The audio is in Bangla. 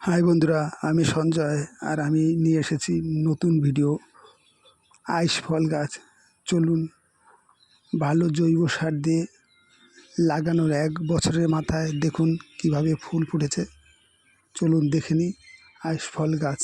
হাই বন্ধুরা, আমি সঞ্জয় আর আমি নিয়ে এসেছি নতুন ভিডিও। আইস ফল গাছ, চলুন ভালো জৈব সার দিয়ে লাগানোর এক বছরের মাথায় দেখুন কীভাবে ফুল ফুটেছে। চলুন দেখে নিই আইস ফল গাছ।